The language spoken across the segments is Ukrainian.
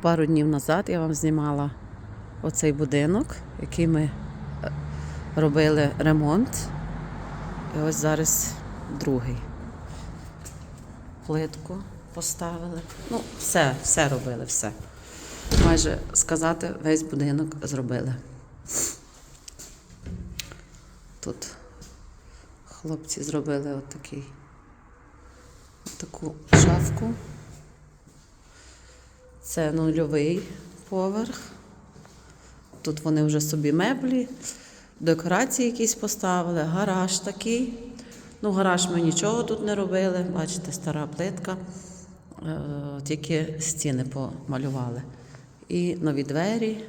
Пару днів назад я вам знімала оцей будинок, який ми е, робили ремонт. І ось зараз другий. Плитку поставили. Ну, все, все робили, все. Майже сказати, весь будинок зробили. Тут хлопці зробили отакий, таку шафку. Це нульовий поверх. Тут вони вже собі меблі, декорації якісь поставили, гараж такий. Ну, гараж ми нічого тут не робили. Бачите, стара плитка. Е, Тільки стіни помалювали. І нові двері,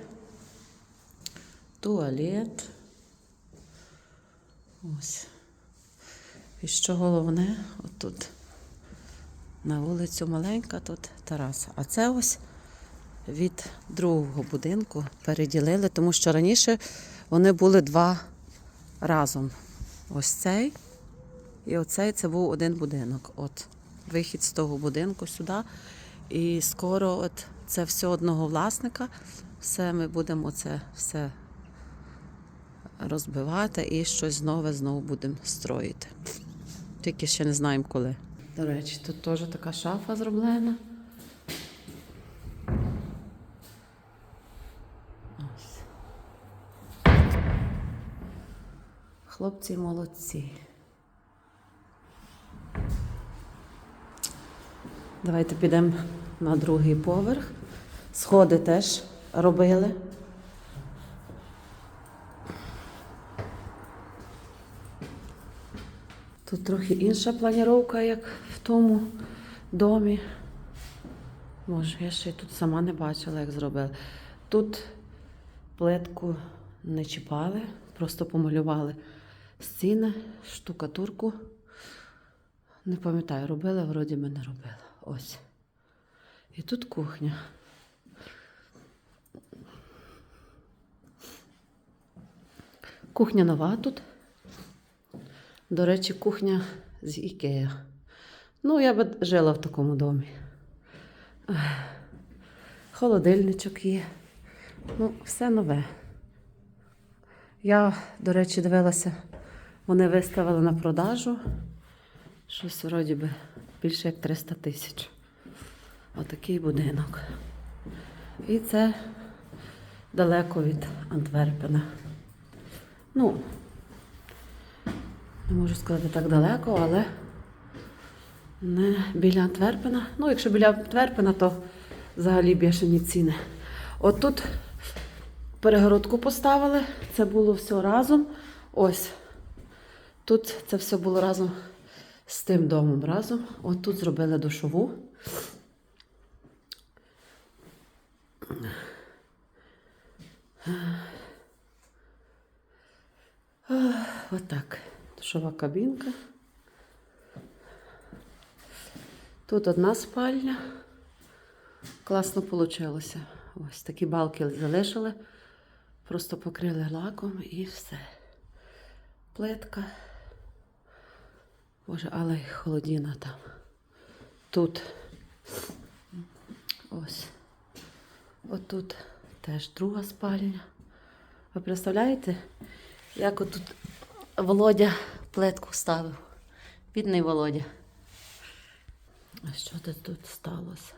туалет. Ось. І що головне, отут на вулицю маленька, тут тераса. А це ось від другого будинку переділили, тому що раніше вони були два разом. Ось цей і оцей це був один будинок. От вихід з того будинку сюди. І скоро от це все одного власника. Все ми будемо це все розбивати і щось нове знову будемо строїти. Тільки ще не знаємо коли. До речі, тут теж така шафа зроблена. Хлопці молодці. Давайте підемо на другий поверх. Сходи теж робили. Тут трохи інша планіровка, як в тому домі. Може, я ще й тут сама не бачила, як зробили. Тут плитку не чіпали, просто помалювали стіни, штукатурку. Не пам'ятаю, робила, вроді ми не робила. Ось. І тут кухня. Кухня нова тут. До речі, кухня з Ікея. Ну, я би жила в такому домі. Холодильничок є. Ну, все нове. Я, до речі, дивилася, вони виставили на продажу. Щось вроді би більше як 300 тисяч. Отакий будинок. І це далеко від Антверпена. Ну, не можу сказати так далеко, але не біля Антверпена. Ну, якщо біля Антверпена, то взагалі бішені ціни. От тут перегородку поставили, це було все разом. Ось. Тут це все було разом з тим домом разом. От тут зробили душову. Отак. Душова кабінка. Тут одна спальня. Класно вийшло. Ось такі балки залишили. Просто покрили лаком і все. Плитка. Боже, але й холодіна там. Тут. Ось. Отут теж друга спальня. Ви представляєте, як отут Володя плетку ставив. Бідний Володя. А що це тут сталося?